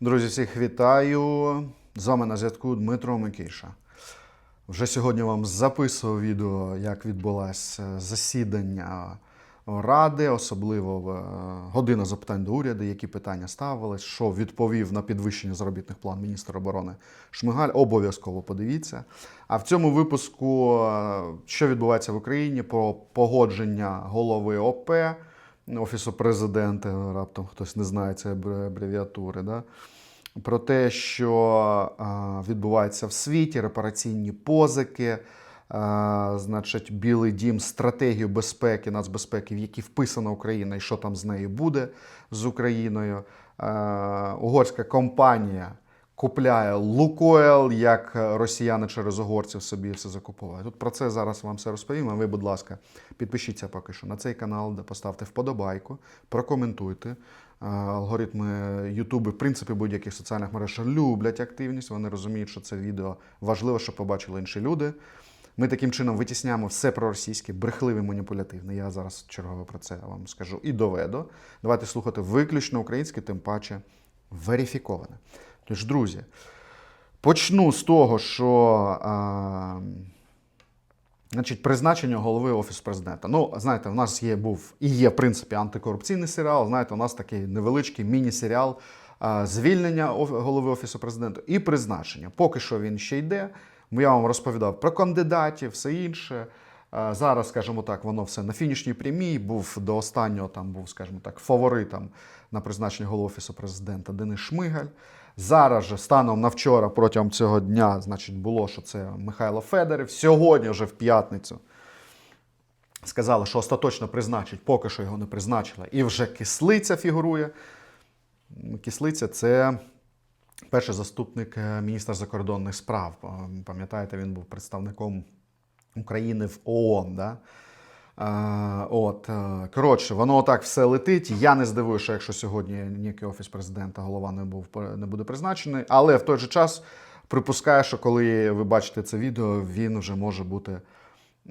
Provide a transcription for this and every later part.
Друзі, всіх вітаю. З вами на зв'язку Дмитро Микиша. Вже сьогодні вам записував відео, як відбулося засідання Ради, особливо е, година запитань до уряду, які питання ставились, що відповів на підвищення заробітних план міністр оборони Шмигаль. Обов'язково подивіться. А в цьому випуску, е, що відбувається в Україні, про погодження голови ОП. Офісу президента, раптом хтось не знає цієї абревіатури, да? про те, що відбувається в світі, репараційні позики, значить, Білий дім, стратегію безпеки, нацбезпеки, в якій вписана Україна і що там з нею буде з Україною. Угорська компанія купляє Лукойл, як росіяни через угорців собі все закуповують. Тут про це зараз вам все розповім. А ви, будь ласка, підпишіться поки що на цей канал, де поставте вподобайку, прокоментуйте. Алгоритми Ютубу, в принципі, будь-яких соціальних мереж люблять активність. Вони розуміють, що це відео важливо, щоб побачили інші люди. Ми таким чином витісняємо все проросійське, брехливе, маніпулятивне. Я зараз чергово про це вам скажу і доведу. Давайте слухати виключно українське, тим паче верифіковане. Тож, друзі, почну з того, що а, значить, призначення голови Офісу президента. Ну, знаєте, у нас є був і є, в принципі, антикорупційний серіал. Знаєте, у нас такий невеличкий міні-серіал звільнення голови Офісу президента і призначення. Поки що він ще йде. Я вам розповідав про кандидатів, все інше. Зараз, скажімо так, воно все на фінішній прямій. Був до останнього там був, скажімо так, фаворитом на призначення голови офісу президента Денис Шмигаль. Зараз же станом на вчора, протягом цього дня, значить, було, що це Михайло Федорів. Сьогодні, вже в п'ятницю, сказали, що остаточно призначить, поки що його не призначили. І вже кислиця фігурує. Кислиця це перший заступник е, міністра закордонних справ. Пам'ятаєте, він був представником України в ООН. Да? От, е, коротше, воно отак все летить. Я не здивуюся, що якщо сьогодні ніякий офіс президента голова не, був, не буде призначений, але в той же час припускаю, що коли ви бачите це відео, він вже може бути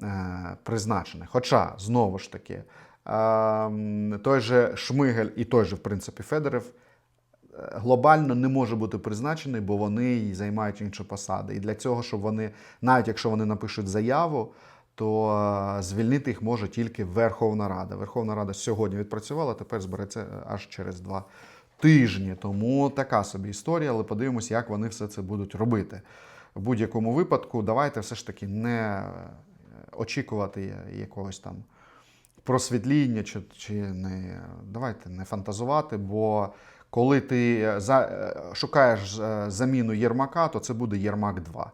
е, призначений. Хоча, знову ж таки, е, той же Шмигель і той же, в принципі, Федоров е, глобально не може бути призначений, бо вони займають інші посади. І для цього, щоб вони, навіть якщо вони напишуть заяву, то е, звільнити їх може тільки Верховна Рада. Верховна Рада сьогодні відпрацювала, тепер збереться е, аж через два тижні. Тому така собі історія, але подивимось, як вони все це будуть робити. В будь-якому випадку, давайте все ж таки не е, очікувати якогось там просвітління, чи, чи не давайте не фантазувати, бо коли ти за, шукаєш заміну Єрмака, то це буде Єрмак 2.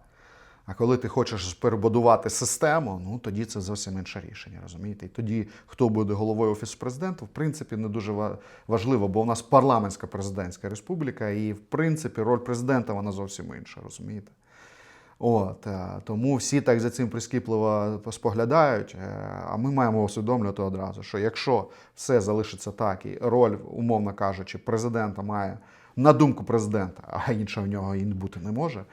А коли ти хочеш перебудувати систему, ну тоді це зовсім інше рішення, розумієте? І тоді, хто буде головою офісу президента, в принципі, не дуже ва- важливо, бо у нас парламентська президентська республіка, і в принципі роль президента вона зовсім інша, розумієте? От, е, тому всі так за цим прискіпливо споглядають. е, А ми маємо усвідомлювати одразу, що якщо все залишиться так, і роль, умовно кажучи, президента має на думку президента, а інша в нього і бути не може,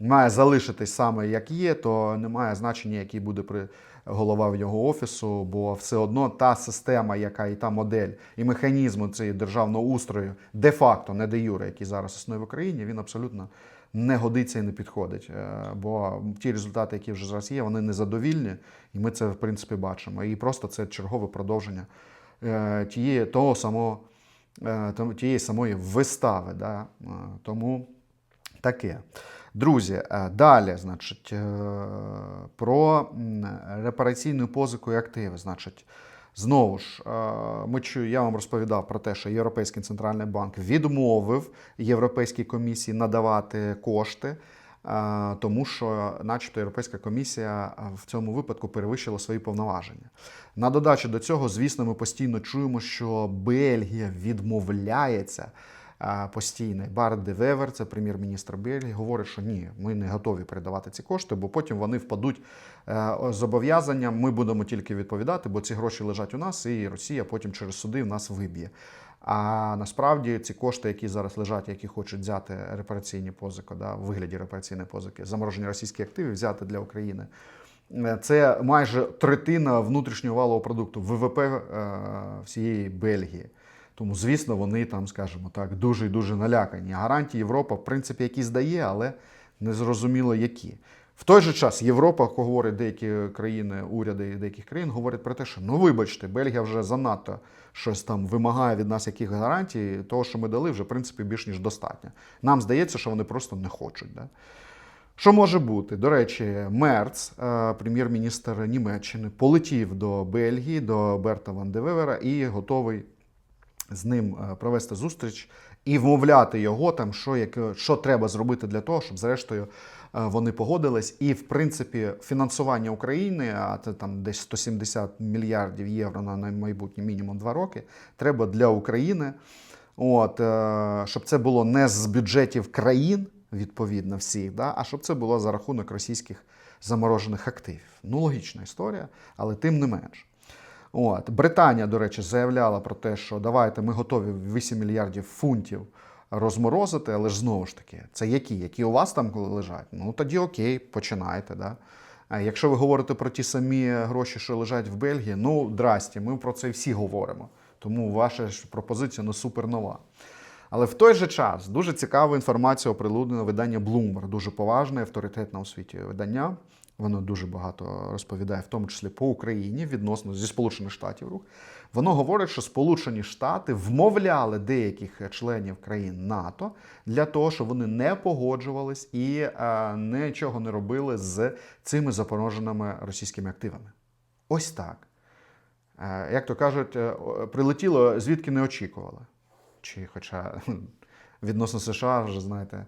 має залишитись саме як є, то немає значення, який буде при голова в його офісу, бо все одно та система, яка і та модель, і механізм цієї державного устрою, де-факто, не де юре, який зараз існує в Україні, він абсолютно не годиться і не підходить. Е, Бо ті результати, які вже зараз є, вони незадовільні, і ми це в принципі бачимо. І просто це чергове продовження е, тієї того самого, е, тієї самої вистави. Да? Тому таке. Друзі, е, далі, значить, е, про репараційну позику і активи. Значить, знову ж, е, ми чую, я вам розповідав про те, що Європейський центральний банк відмовив Європейській комісії надавати кошти. Тому що, начебто, Європейська комісія в цьому випадку перевищила свої повноваження. На додачу до цього, звісно, ми постійно чуємо, що Бельгія відмовляється постійний Барт де Вевер, це прем'єр-міністр Бельгії, говорить, що ні, ми не готові передавати ці кошти, бо потім вони впадуть е, зобов'язанням. Ми будемо тільки відповідати, бо ці гроші лежать у нас, і Росія потім через суди в нас виб'є. А насправді ці кошти, які зараз лежать, які хочуть взяти репараційні позики, да, в вигляді репараційної позики, заморожені російські активи, взяти для України. е, Це майже третина внутрішнього валового продукту ВВП е, всієї Бельгії. Тому, звісно, вони там, скажімо так, дуже і дуже налякані. Гарантії Європа, в принципі, якісь дає, але не зрозуміло які. В той же час Європа говорить деякі країни, уряди деяких країн говорять про те, що ну вибачте, Бельгія вже занадто щось там вимагає від нас яких гарантій, того, що ми дали, вже в принципі більш ніж достатньо. Нам здається, що вони просто не хочуть. Да? Що може бути? До речі, Мерц, е, прем'єр-міністр Німеччини, полетів до Бельгії, до Берта Ван де Вевера і готовий з ним е, провести зустріч і вмовляти його, там, що, як, що треба зробити для того, щоб зрештою е, вони погодились. І, в принципі, фінансування України, а це там десь 170 мільярдів євро на майбутнє мінімум два роки, треба для України. От, е, щоб це було не з бюджетів країн, відповідно, всіх, да, а щоб це було за рахунок російських заморожених активів. Ну, логічна історія, але тим не менш. От. Британія, до речі, заявляла про те, що давайте ми готові 8 мільярдів фунтів розморозити, але ж знову ж таки, це які? Які у вас там лежать? Ну тоді окей, починайте. Да? А якщо ви говорите про ті самі гроші, що лежать в Бельгії, ну здрасті, ми про це всі говоримо. Тому ваша ж пропозиція ну, супер нова. Але в той же час дуже цікаву інформацію оприлюднено видання Bloomberg, дуже поважне, авторитетне у світі видання. Воно дуже багато розповідає, в тому числі по Україні, відносно зі Сполучених Штатів рух. Воно говорить, що Сполучені Штати вмовляли деяких членів країн НАТО для того, щоб вони не погоджувались і е, нічого не робили з цими запороженими російськими активами. Ось так. Е, як то кажуть, е, прилетіло звідки не очікували. Чи, хоча відносно США, вже знаєте,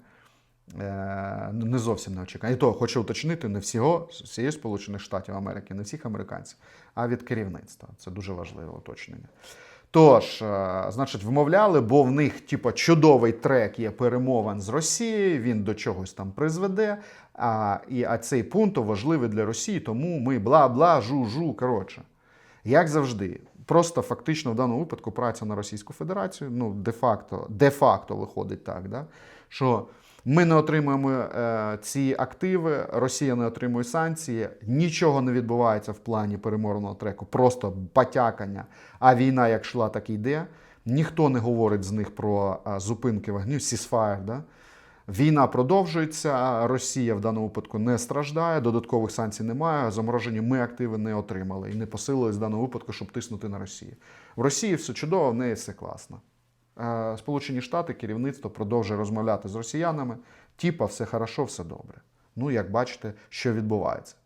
е, не зовсім не очікували. І то хочу уточнити, не всього всієї Сполучених Штатів Америки, не всіх американців, а від керівництва. Це дуже важливе уточнення. Тож, е, значить, вмовляли, бо в них, типу, чудовий трек є перемовин з Росією, він до чогось там призведе. А, і, а цей пункт важливий для Росії, тому ми бла-бла, жу-жу. Коротше, як завжди, просто фактично в даному випадку праця на Російську Федерацію, ну, де-факто, де-факто виходить так, да? що ми не отримуємо е, ці активи, Росія не отримує санкції, нічого не відбувається в плані перемовного треку, просто батякання. А війна як йшла, так і йде. Ніхто не говорить з них про е, зупинки вогню, ceasefire, да? Війна продовжується, Росія в даному випадку не страждає, додаткових санкцій немає. Заморожені ми активи не отримали і не посилились в даному випадку, щоб тиснути на Росію. В Росії все чудово, в неї все класно. Е, Сполучені Штати керівництво продовжує розмовляти з росіянами. Тіпа, все хорошо, все добре. Ну, як бачите, що відбувається.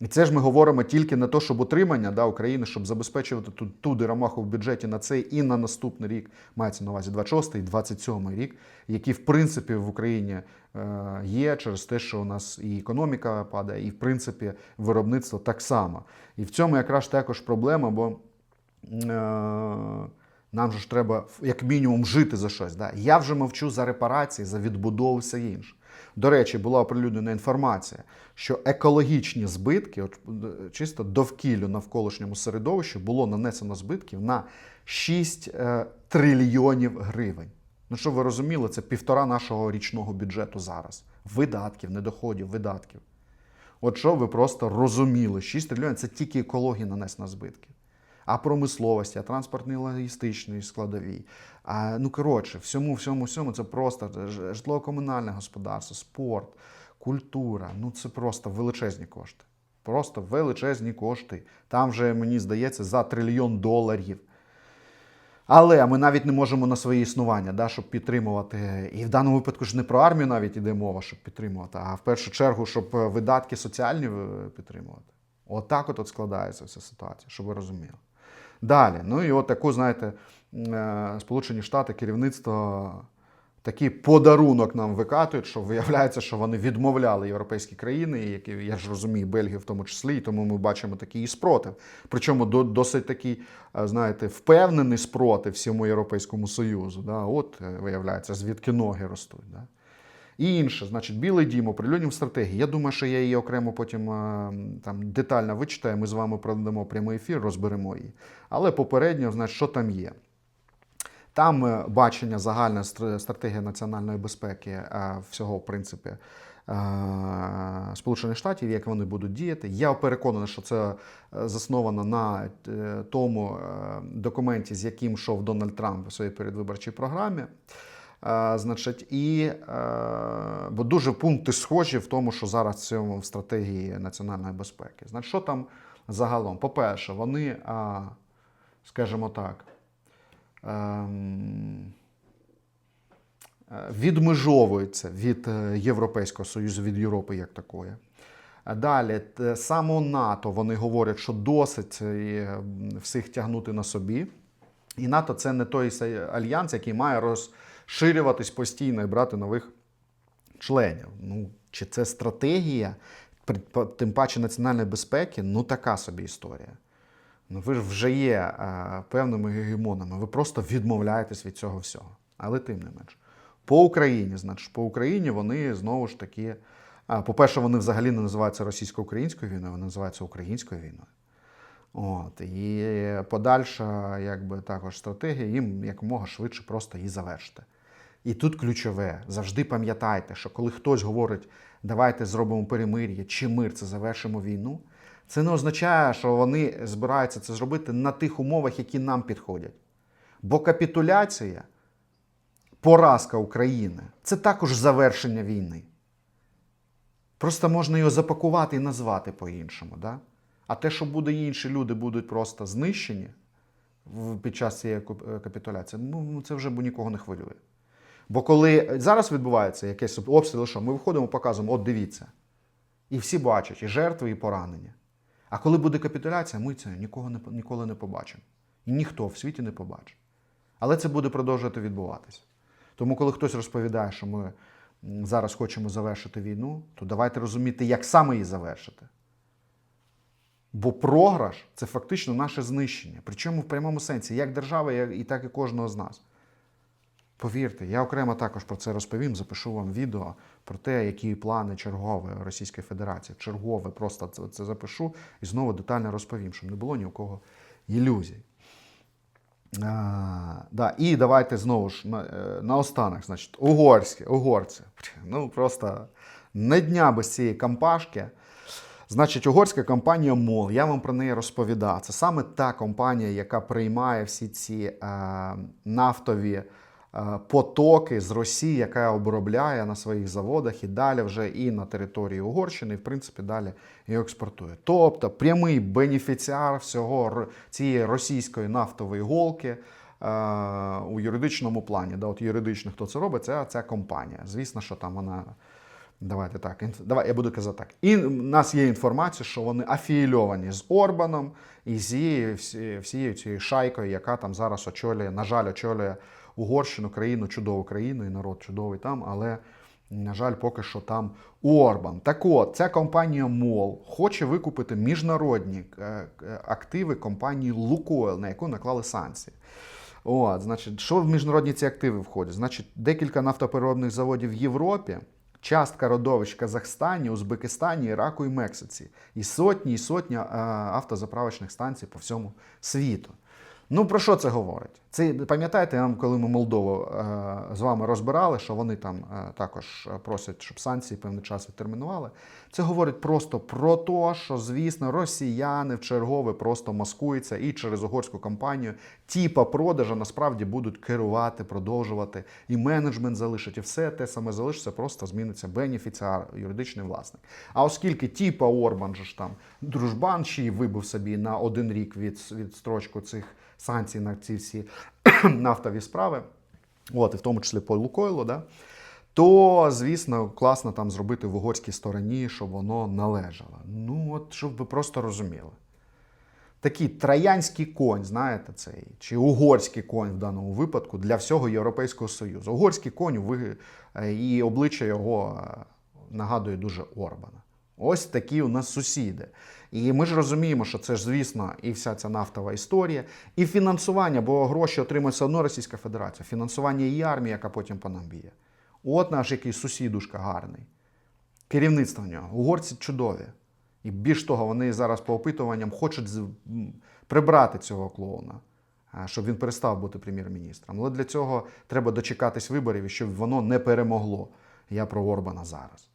І це ж ми говоримо тільки на те, щоб утримання да, України, щоб забезпечувати ту, ту дирамаху в бюджеті на цей і на наступний рік, мається на увазі 26 і 27 рік, які в принципі в Україні е, є через те, що у нас і економіка падає, і в принципі виробництво так само. І в цьому якраз також проблема, бо. Е, нам же ж треба як мінімум жити за щось. Да? Я вже мовчу за репарації, за відбудову все інше. До речі, була оприлюднена інформація, що екологічні збитки, от чисто довкіллю навколишньому середовищу, було нанесено збитків на 6 е, трильйонів гривень. Ну, щоб ви розуміли, це півтора нашого річного бюджету зараз. Видатків, не доходів, видатків. От що ви просто розуміли, 6 трильйонів це тільки екологія нанесена збитків а промисловості, а транспортній логістичній складовій. А, Ну, коротше, всьому, всьому, всьому це просто житлово-комунальне господарство, спорт, культура. Ну, це просто величезні кошти. Просто величезні кошти. Там вже, мені здається, за трильйон доларів. Але ми навіть не можемо на своє існування, да, щоб підтримувати. І в даному випадку ж не про армію навіть іде мова, щоб підтримувати, а в першу чергу, щоб видатки соціальні е, підтримувати. Отак от, от складається вся ситуація, щоб ви розуміли. Далі, ну і от таку, знаєте, е, Сполучені Штати керівництво такий подарунок нам викатують, що виявляється, що вони відмовляли європейські країни, які я ж розумію, Бельгію в тому числі, і тому ми бачимо такий спротив. Причому досить такий, е, знаєте, впевнений спротив всьому Європейському Союзу. Да? От е, виявляється, звідки ноги ростуть. Да? І інше, значить, Білий дім оприлюднив стратегії. Я думаю, що я її окремо потім там детально вичитаю. Ми з вами проведемо прямий ефір, розберемо її. Але попередньо, значить, що там є. Там е, бачення загальна стратегія національної безпеки е, всього, в принципі, е, Сполучених Штатів, як вони будуть діяти. Я переконаний, що це е, засновано на е, тому е, документі, з яким йшов Дональд Трамп у своїй передвиборчій програмі. Значить, і е, бо дуже пункти схожі в тому, що зараз в цьому в стратегії національної безпеки. Значить, що там загалом? По-перше, вони, скажімо так, ем, е, відмежовуються від е, Європейського Союзу, від Європи як такої. Далі, само НАТО, вони говорять, що досить всіх тягнути на собі. І НАТО це не той альянс, який має розширюватись постійно і брати нових членів. Ну, чи це стратегія, тим паче національної безпеки, ну така собі історія. Ну, ви ж вже є е, певними гегемонами, ви просто відмовляєтесь від цього всього. Але тим не менш. По Україні, значить, по Україні вони знову ж таки. По-перше, вони взагалі не називаються російсько-українською війною, вони називаються українською війною. От, і подальша, якби також стратегія їм якомога швидше просто її завершити. І тут ключове, завжди пам'ятайте, що коли хтось говорить, давайте зробимо перемир'я чи мир, це завершимо війну, це не означає, що вони збираються це зробити на тих умовах, які нам підходять. Бо капітуляція, поразка України це також завершення війни. Просто можна його запакувати і назвати по-іншому. Да? А те, що буде інші люди будуть просто знищені під час цієї е, капітуляції, ну це вже нікого не хвилює. Бо коли зараз відбувається якийсь обстріл, що ми виходимо, показуємо, от дивіться. І всі бачать, і жертви, і поранення. А коли буде капітуляція, ми це нікого не, ніколи не побачимо. І ніхто в світі не побачить. Але це буде продовжувати відбуватися. Тому, коли хтось розповідає, що ми зараз хочемо завершити війну, то давайте розуміти, як саме її завершити. Бо програш це фактично наше знищення. Причому в прямому сенсі, як держави, і так і кожного з нас. Повірте, я окремо також про це розповім, запишу вам відео про те, які плани чергової Російської Федерації. Чергове просто це, це запишу і знову детально розповім, щоб не було ні у кого ілюзій. А, да, і давайте знову ж на, е, наостанок, значить, угорські, угорці. Ну просто не дня без цієї кампашки. Значить, угорська компанія МОЛ, я вам про неї розповідав. Це саме та компанія, яка приймає всі ці е, нафтові потоки з Росії, яка обробляє на своїх заводах і далі вже і на території Угорщини, і в принципі далі і експортує. Тобто прямий бенефіціар всього цієї російської нафтової голки. е, У юридичному плані, да, от юридично хто це робить, це ця компанія. Звісно, що там вона Давайте так. інф- Давай, я буду казати так. І в нас є інформація, що вони афілійовані з Орбаном і з всією цією шайкою, яка там зараз очолює, на жаль, очолює Угорщину, країну, чудову країну, і народ чудовий там, але, на жаль, поки що там Орбан. Так от, ця компанія МОЛ хоче викупити міжнародні е, е, активи компанії Лукойл, на яку наклали санкції. От, значить, що в міжнародні ці активи входять? Значить, декілька нафтопереробних заводів в Європі, частка родовищ Казахстані, Узбекистані, Іраку і Мексиці. І сотні і сотні е, автозаправочних станцій по всьому світу. Ну про що це говорить? Це пам'ятаєте, коли ми Молдову е, з вами розбирали, що вони там е, також просять, щоб санкції певний час відтермінували. Це говорить просто про те, що, звісно, росіяни в чергове просто маскуються і через угорську компанію тіпа продажа насправді будуть керувати, продовжувати, і менеджмент залишить, і все те саме залишиться, просто зміниться бенефіціар, юридичний власник. А оскільки тіпа Орбан же ж там дружбан й вибив собі на один рік від, від строчку цих санкцій на ці всі нафтові справи, от, і в тому числі по Лукойлу, да, то, звісно, класно там зробити в угорській стороні, щоб воно належало. Ну, от щоб ви просто розуміли. Такий троянський конь, знаєте, цей, чи угорський конь в даному випадку для всього Європейського Союзу. Угорський конь ви- е, і обличчя його е, нагадує дуже Орбана. Ось такі у нас сусіди. І ми ж розуміємо, що це ж, звісно, і вся ця нафтова історія, і фінансування, бо гроші отримує все одно Російська Федерація, фінансування і армії, яка потім по нам б'є. От наш який сусідушка гарний. Керівництво в нього. Угорці чудові. І більш того, вони зараз по опитуванням хочуть прибрати цього клоуна. щоб він перестав бути прем'єр-міністром. Але для цього треба дочекатись виборів щоб воно не перемогло. Я про Орбана зараз.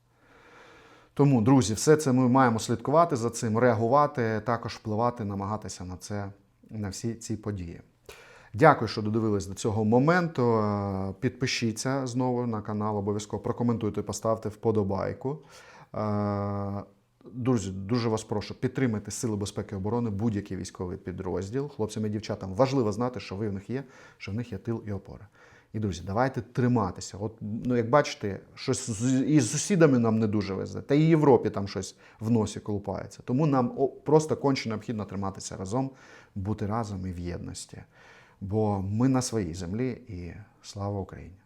Тому, друзі, все це ми маємо слідкувати за цим, реагувати, також впливати, намагатися на це, на всі ці події. Дякую, що додивились до цього моменту. Е, Підпишіться знову на канал, обов'язково прокоментуйте, поставте вподобайку. Е, Друзі, дуже вас прошу, підтримайте Сили безпеки і оборони, будь-який військовий підрозділ. Хлопцям і дівчатам важливо знати, що ви в них є, що в них є тил і опора. І друзі, давайте триматися. От, ну, як бачите, щось з- із сусідами нам не дуже везе, та і Європі там щось в носі колупається. Тому нам о, просто конче необхідно триматися разом, бути разом і в єдності. Бо ми на своїй землі і слава Україні!